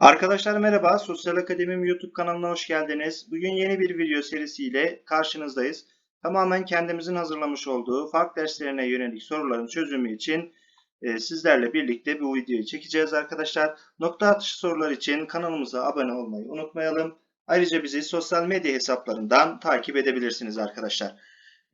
Arkadaşlar merhaba, Sosyal Akademim YouTube kanalına hoş geldiniz. Bugün yeni bir video serisiyle karşınızdayız. Tamamen kendimizin hazırlamış olduğu fark derslerine yönelik soruların çözümü için e, sizlerle birlikte bu videoyu çekeceğiz arkadaşlar. Nokta atışı sorular için kanalımıza abone olmayı unutmayalım. Ayrıca bizi sosyal medya hesaplarından takip edebilirsiniz arkadaşlar.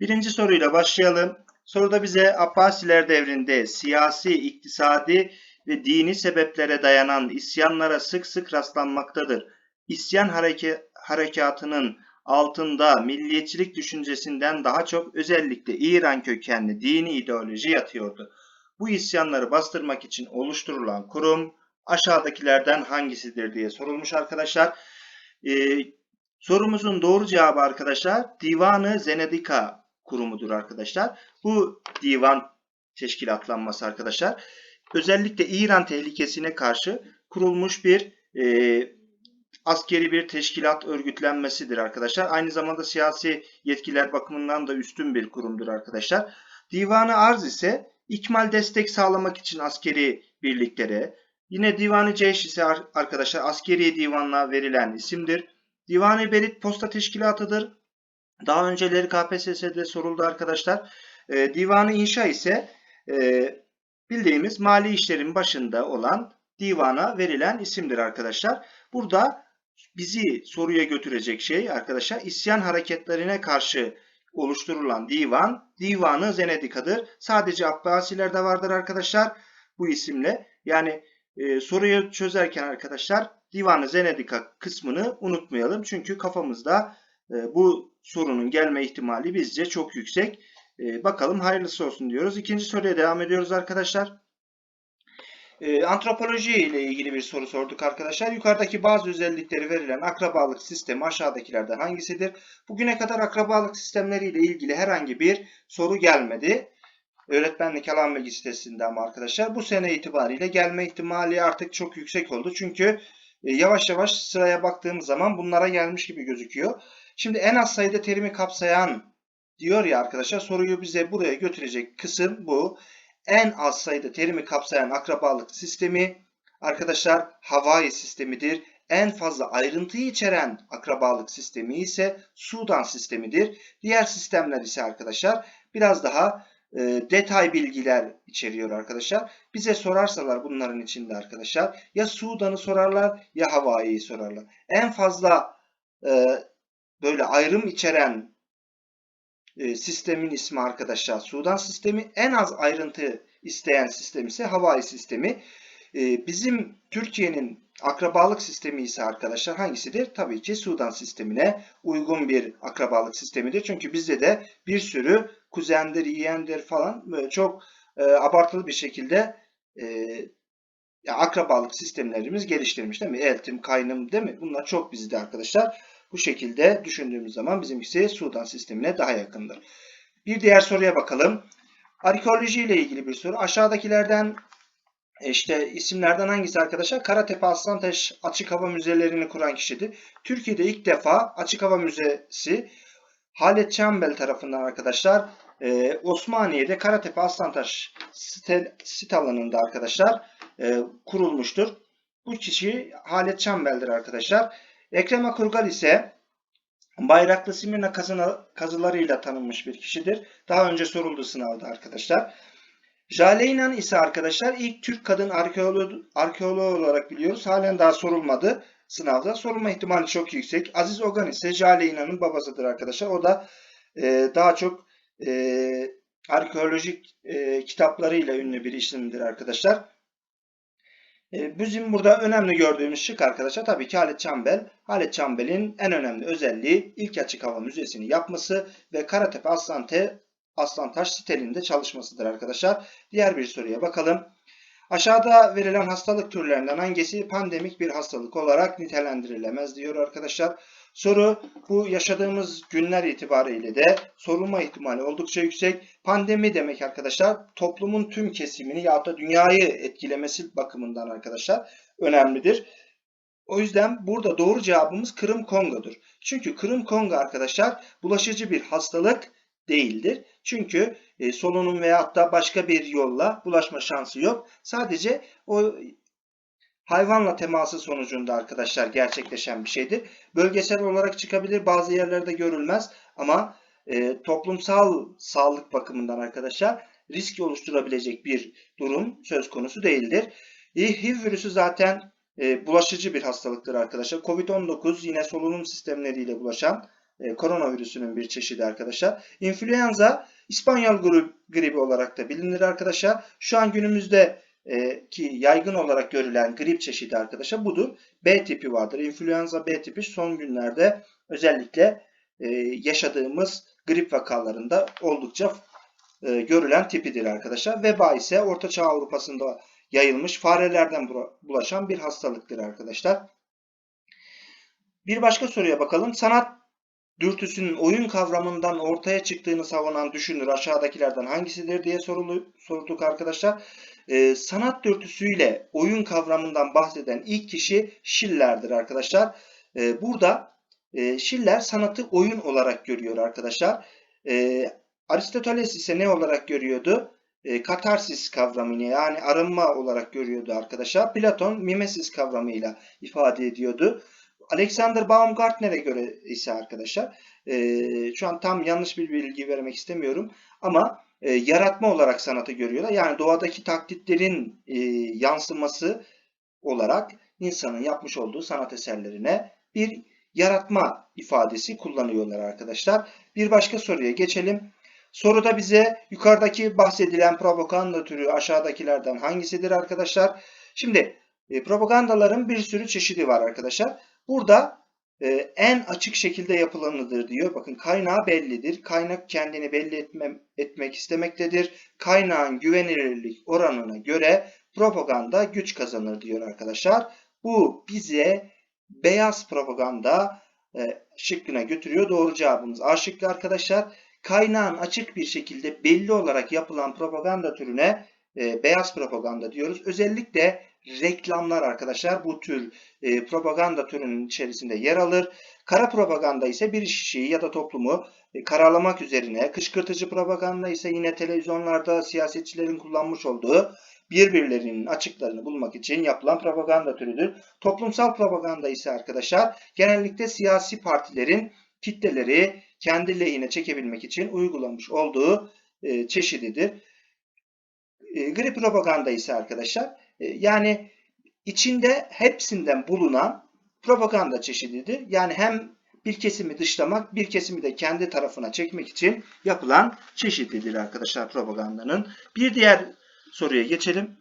Birinci soruyla başlayalım. Soruda bize Abbasiler devrinde siyasi, iktisadi ve dini sebeplere dayanan isyanlara sık sık rastlanmaktadır. İsyan hareke, harekatının altında milliyetçilik düşüncesinden daha çok özellikle İran kökenli dini ideoloji yatıyordu. Bu isyanları bastırmak için oluşturulan kurum aşağıdakilerden hangisidir diye sorulmuş arkadaşlar. Ee, sorumuzun doğru cevabı arkadaşlar Divanı Zenedika kurumudur arkadaşlar. Bu divan teşkilatlanması arkadaşlar özellikle İran tehlikesine karşı kurulmuş bir e, askeri bir teşkilat örgütlenmesidir arkadaşlar. Aynı zamanda siyasi yetkiler bakımından da üstün bir kurumdur arkadaşlar. Divanı Arz ise ikmal destek sağlamak için askeri birliklere, yine Divanı Ceyş ise arkadaşlar askeri divanla verilen isimdir. Divanı Berit Posta Teşkilatı'dır. Daha önceleri KPSS'de soruldu arkadaşlar. E, Divanı İnşa ise e, bildiğimiz mali işlerin başında olan divana verilen isimdir arkadaşlar. Burada bizi soruya götürecek şey arkadaşlar isyan hareketlerine karşı oluşturulan divan, divanı Zenedika'dır. Sadece Abbasilerde vardır arkadaşlar bu isimle. Yani e, soruyu çözerken arkadaşlar divanı Zenedika kısmını unutmayalım. Çünkü kafamızda e, bu sorunun gelme ihtimali bizce çok yüksek. E, bakalım hayırlısı olsun diyoruz. İkinci soruya devam ediyoruz arkadaşlar. E, antropoloji ile ilgili bir soru sorduk arkadaşlar. Yukarıdaki bazı özellikleri verilen akrabalık sistemi aşağıdakilerden hangisidir? Bugüne kadar akrabalık sistemleri ile ilgili herhangi bir soru gelmedi. Öğretmenlik alan bilgi sitesinde ama arkadaşlar bu sene itibariyle gelme ihtimali artık çok yüksek oldu. Çünkü e, yavaş yavaş sıraya baktığımız zaman bunlara gelmiş gibi gözüküyor. Şimdi en az sayıda terimi kapsayan diyor ya arkadaşlar soruyu bize buraya götürecek kısım bu. En az sayıda terimi kapsayan akrabalık sistemi arkadaşlar Hawaii sistemidir. En fazla ayrıntıyı içeren akrabalık sistemi ise Sudan sistemidir. Diğer sistemler ise arkadaşlar biraz daha e, detay bilgiler içeriyor arkadaşlar. Bize sorarsalar bunların içinde arkadaşlar ya Sudan'ı sorarlar ya Hawaii'yi sorarlar. En fazla e, böyle ayrım içeren e, sistemin ismi arkadaşlar Sudan sistemi. En az ayrıntı isteyen sistem ise Hawaii sistemi. E, bizim Türkiye'nin akrabalık sistemi ise arkadaşlar hangisidir? Tabii ki Sudan sistemine uygun bir akrabalık sistemidir. Çünkü bizde de bir sürü kuzendir, yeğendir falan böyle çok e, abartılı bir şekilde akrabalık sistemlerimiz geliştirmiş değil mi? Eltim, kaynım değil mi? Bunlar çok bizde arkadaşlar. Bu şekilde düşündüğümüz zaman bizimkisi Sudan sistemine daha yakındır. Bir diğer soruya bakalım. Arkeoloji ile ilgili bir soru. Aşağıdakilerden işte isimlerden hangisi arkadaşlar? Karatepe Aslantaş Açık Hava Müzelerini kuran kişidir. Türkiye'de ilk defa Açık Hava Müzesi Halet Çambel tarafından arkadaşlar e, Osmaniye'de Karatepe Aslantaş sit, sit alanında arkadaşlar e, kurulmuştur. Bu kişi Halet Çambel'dir arkadaşlar. Ekrem Akurgal ise Bayraklı Simirna kazılarıyla tanınmış bir kişidir. Daha önce soruldu sınavda arkadaşlar. Jale ise arkadaşlar ilk Türk kadın arkeoloğu, olarak biliyoruz. Halen daha sorulmadı sınavda. Sorulma ihtimali çok yüksek. Aziz Ogan ise Jale babasıdır arkadaşlar. O da e, daha çok e, arkeolojik e, kitaplarıyla ünlü bir isimdir arkadaşlar. E, bizim burada önemli gördüğümüz şık arkadaşlar tabii ki Halit Çambel. Halit Çambel'in en önemli özelliği ilk açık hava müzesini yapması ve Karatepe Aslante, Aslantaş sitelinde çalışmasıdır arkadaşlar. Diğer bir soruya bakalım. Aşağıda verilen hastalık türlerinden hangisi pandemik bir hastalık olarak nitelendirilemez diyor arkadaşlar. Soru bu yaşadığımız günler itibariyle de sorulma ihtimali oldukça yüksek. Pandemi demek arkadaşlar toplumun tüm kesimini ya da dünyayı etkilemesi bakımından arkadaşlar önemlidir. O yüzden burada doğru cevabımız Kırım Kongo'dur. Çünkü Kırım Kongo arkadaşlar bulaşıcı bir hastalık değildir. Çünkü e, solunum veyahut da başka bir yolla bulaşma şansı yok. Sadece o hayvanla teması sonucunda arkadaşlar gerçekleşen bir şeydir. Bölgesel olarak çıkabilir bazı yerlerde görülmez ama e, toplumsal sağlık bakımından arkadaşlar risk oluşturabilecek bir durum söz konusu değildir. E, HIV virüsü zaten e, bulaşıcı bir hastalıktır arkadaşlar. Covid-19 yine solunum sistemleriyle bulaşan e, koronavirüsünün bir çeşidi arkadaşlar. İnfluenza İspanyol gri- gribi olarak da bilinir arkadaşlar. Şu an günümüzde e, ki yaygın olarak görülen grip çeşidi arkadaşlar budur. B tipi vardır. İnfluenza B tipi son günlerde özellikle e, yaşadığımız grip vakalarında oldukça e, görülen tipidir arkadaşlar. Veba ise Orta Çağ Avrupa'sında yayılmış farelerden bulaşan bir hastalıktır arkadaşlar. Bir başka soruya bakalım. Sanat dürtüsünün oyun kavramından ortaya çıktığını savunan düşünür aşağıdakilerden hangisidir diye sorulu, sorduk arkadaşlar. Ee, sanat dürtüsüyle oyun kavramından bahseden ilk kişi Schiller'dir arkadaşlar. Ee, burada e, Schiller sanatı oyun olarak görüyor arkadaşlar. Ee, Aristoteles ise ne olarak görüyordu? E, katarsis kavramını yani arınma olarak görüyordu arkadaşlar. Platon mimesis kavramıyla ifade ediyordu. Alexander Baumgartner'e göre ise arkadaşlar e, şu an tam yanlış bir bilgi vermek istemiyorum ama e, yaratma olarak sanatı görüyorlar. Yani doğadaki taklitlerin e, yansıması olarak insanın yapmış olduğu sanat eserlerine bir yaratma ifadesi kullanıyorlar arkadaşlar. Bir başka soruya geçelim. Soruda bize yukarıdaki bahsedilen propaganda türü aşağıdakilerden hangisidir arkadaşlar? Şimdi e, propagandaların bir sürü çeşidi var arkadaşlar. Burada e, en açık şekilde yapılanıdır diyor. Bakın kaynağı bellidir. Kaynak kendini belli etmem, etmek istemektedir. Kaynağın güvenilirlik oranına göre propaganda güç kazanır diyor arkadaşlar. Bu bize beyaz propaganda e, şıkkına götürüyor. Doğru cevabımız A şıkkı arkadaşlar. Kaynağın açık bir şekilde belli olarak yapılan propaganda türüne e, beyaz propaganda diyoruz. Özellikle reklamlar arkadaşlar bu tür e, propaganda türünün içerisinde yer alır. Kara propaganda ise bir kişiyi ya da toplumu e, karalamak üzerine, kışkırtıcı propaganda ise yine televizyonlarda siyasetçilerin kullanmış olduğu birbirlerinin açıklarını bulmak için yapılan propaganda türüdür. Toplumsal propaganda ise arkadaşlar genellikle siyasi partilerin kitleleri kendi lehine çekebilmek için uygulamış olduğu e, çeşididir. E, gri propaganda ise arkadaşlar yani içinde hepsinden bulunan propaganda çeşididir. Yani hem bir kesimi dışlamak, bir kesimi de kendi tarafına çekmek için yapılan çeşididir arkadaşlar propagandanın. Bir diğer soruya geçelim.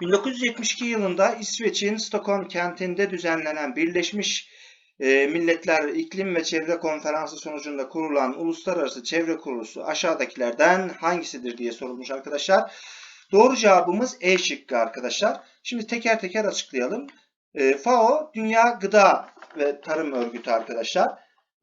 1972 yılında İsveç'in Stockholm kentinde düzenlenen Birleşmiş e, Milletler İklim ve Çevre Konferansı sonucunda kurulan Uluslararası Çevre Kurulusu aşağıdakilerden hangisidir diye sorulmuş arkadaşlar. Doğru cevabımız E şıkkı arkadaşlar. Şimdi teker teker açıklayalım. E, FAO Dünya Gıda ve Tarım Örgütü arkadaşlar.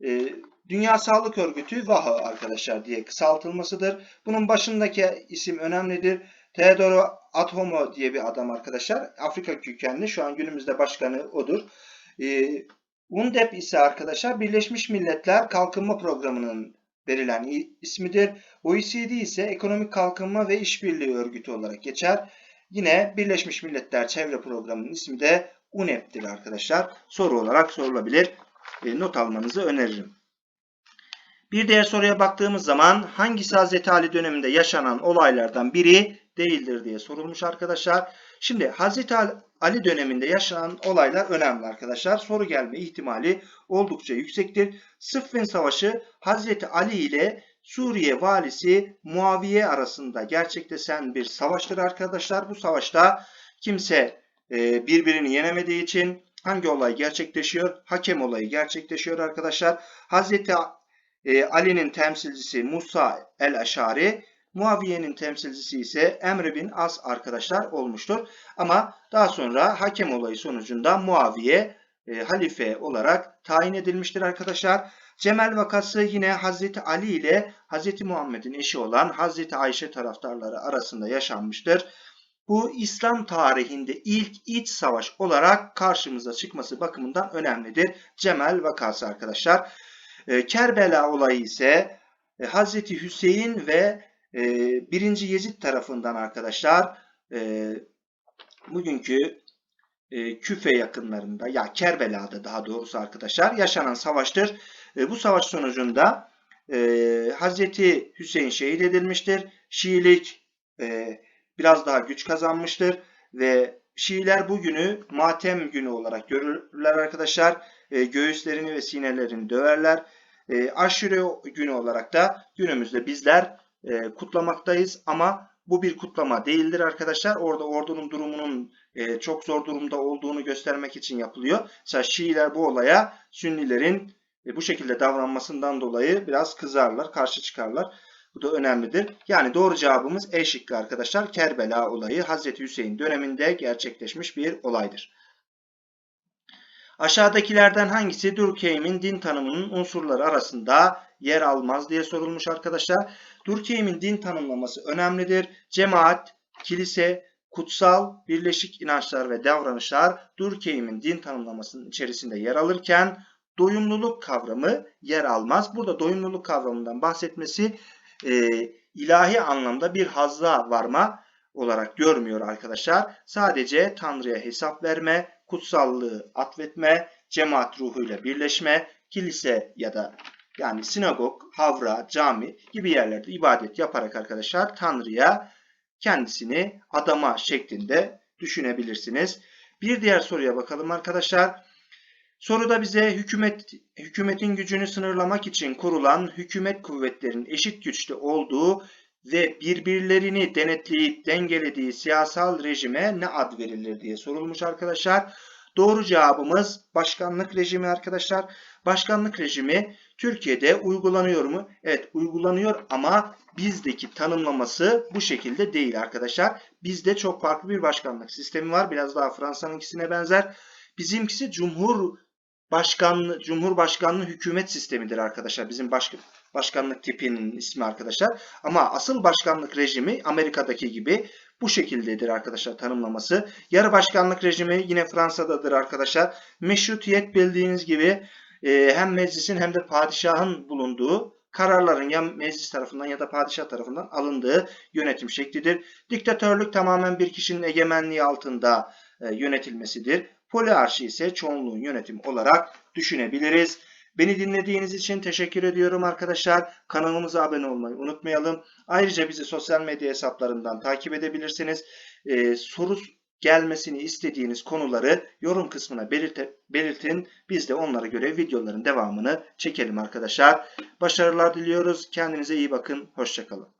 E, Dünya Sağlık Örgütü WHO arkadaşlar diye kısaltılmasıdır. Bunun başındaki isim önemlidir. Theodoro Adhanom diye bir adam arkadaşlar. Afrika kökenli. Şu an günümüzde başkanı odur. E, UNDP ise arkadaşlar Birleşmiş Milletler Kalkınma Programı'nın verilen ismidir. OECD ise Ekonomik Kalkınma ve İşbirliği Örgütü olarak geçer. Yine Birleşmiş Milletler Çevre Programı'nın ismi de UNEP'tir arkadaşlar. Soru olarak sorulabilir. E, not almanızı öneririm. Bir diğer soruya baktığımız zaman hangisi Hazreti Ali döneminde yaşanan olaylardan biri değildir diye sorulmuş arkadaşlar. Şimdi Hazreti Ali döneminde yaşanan olaylar önemli arkadaşlar. Soru gelme ihtimali oldukça yüksektir. Sıffin Savaşı Hazreti Ali ile Suriye valisi Muaviye arasında gerçekleşen bir savaştır arkadaşlar. Bu savaşta kimse e, birbirini yenemediği için hangi olay gerçekleşiyor? Hakem olayı gerçekleşiyor arkadaşlar. Hazreti e, Ali'nin temsilcisi Musa el-Eşari, Muaviye'nin temsilcisi ise Emre bin As arkadaşlar olmuştur. Ama daha sonra hakem olayı sonucunda Muaviye e, halife olarak tayin edilmiştir arkadaşlar. Cemel vakası yine Hazreti Ali ile Hazreti Muhammed'in eşi olan Hazreti Ayşe taraftarları arasında yaşanmıştır. Bu İslam tarihinde ilk iç savaş olarak karşımıza çıkması bakımından önemlidir. Cemel vakası arkadaşlar. E, Kerbela olayı ise e, Hazreti Hüseyin ve e, 1. Yezid tarafından arkadaşlar e, bugünkü e, Küfe yakınlarında ya Kerbela'da daha doğrusu arkadaşlar yaşanan savaştır. E, bu savaş sonucunda e, Hazreti Hüseyin şehit edilmiştir. Şiilik e, biraz daha güç kazanmıştır ve Şiiler bu günü matem günü olarak görürler arkadaşlar. E, göğüslerini ve sinelerini döverler. E, aşure günü olarak da günümüzde bizler e, kutlamaktayız ama bu bir kutlama değildir arkadaşlar. Orada ordunun durumunun e, çok zor durumda olduğunu göstermek için yapılıyor. Mesela Şiiler bu olaya Sünnilerin e, bu şekilde davranmasından dolayı biraz kızarlar, karşı çıkarlar. Bu da önemlidir. Yani doğru cevabımız E şıkkı arkadaşlar. Kerbela olayı Hazreti Hüseyin döneminde gerçekleşmiş bir olaydır. Aşağıdakilerden hangisi Durkheim'in din tanımının unsurları arasında yer almaz diye sorulmuş arkadaşlar. Durkheim'in din tanımlaması önemlidir. Cemaat, kilise, kutsal, birleşik inançlar ve davranışlar Durkheim'in din tanımlamasının içerisinde yer alırken doyumluluk kavramı yer almaz. Burada doyumluluk kavramından bahsetmesi e, ilahi anlamda bir hazza varma olarak görmüyor arkadaşlar. Sadece Tanrı'ya hesap verme, kutsallığı atfetme, cemaat ruhuyla birleşme, kilise ya da yani sinagog, havra, cami gibi yerlerde ibadet yaparak arkadaşlar Tanrı'ya kendisini adama şeklinde düşünebilirsiniz. Bir diğer soruya bakalım arkadaşlar. Soruda bize hükümet hükümetin gücünü sınırlamak için kurulan hükümet kuvvetlerinin eşit güçlü olduğu ve birbirlerini denetleyip dengelediği siyasal rejime ne ad verilir diye sorulmuş arkadaşlar. Doğru cevabımız başkanlık rejimi arkadaşlar. Başkanlık rejimi Türkiye'de uygulanıyor mu? Evet uygulanıyor ama bizdeki tanımlaması bu şekilde değil arkadaşlar. Bizde çok farklı bir başkanlık sistemi var. Biraz daha Fransa'nınkisine benzer. Bizimkisi Cumhur Başkanlığı, Cumhurbaşkanlığı hükümet sistemidir arkadaşlar. Bizim baş, başkanlık tipinin ismi arkadaşlar. Ama asıl başkanlık rejimi Amerika'daki gibi bu şekildedir arkadaşlar tanımlaması. Yarı başkanlık rejimi yine Fransa'dadır arkadaşlar. Meşrutiyet bildiğiniz gibi e, hem meclisin hem de padişahın bulunduğu kararların ya meclis tarafından ya da padişah tarafından alındığı yönetim şeklidir. Diktatörlük tamamen bir kişinin egemenliği altında e, yönetilmesidir. Poliarşi ise çoğunluğun yönetimi olarak düşünebiliriz. Beni dinlediğiniz için teşekkür ediyorum arkadaşlar. Kanalımıza abone olmayı unutmayalım. Ayrıca bizi sosyal medya hesaplarından takip edebilirsiniz. Ee, soru gelmesini istediğiniz konuları yorum kısmına belirt belirtin. Biz de onlara göre videoların devamını çekelim arkadaşlar. Başarılar diliyoruz. Kendinize iyi bakın. Hoşçakalın.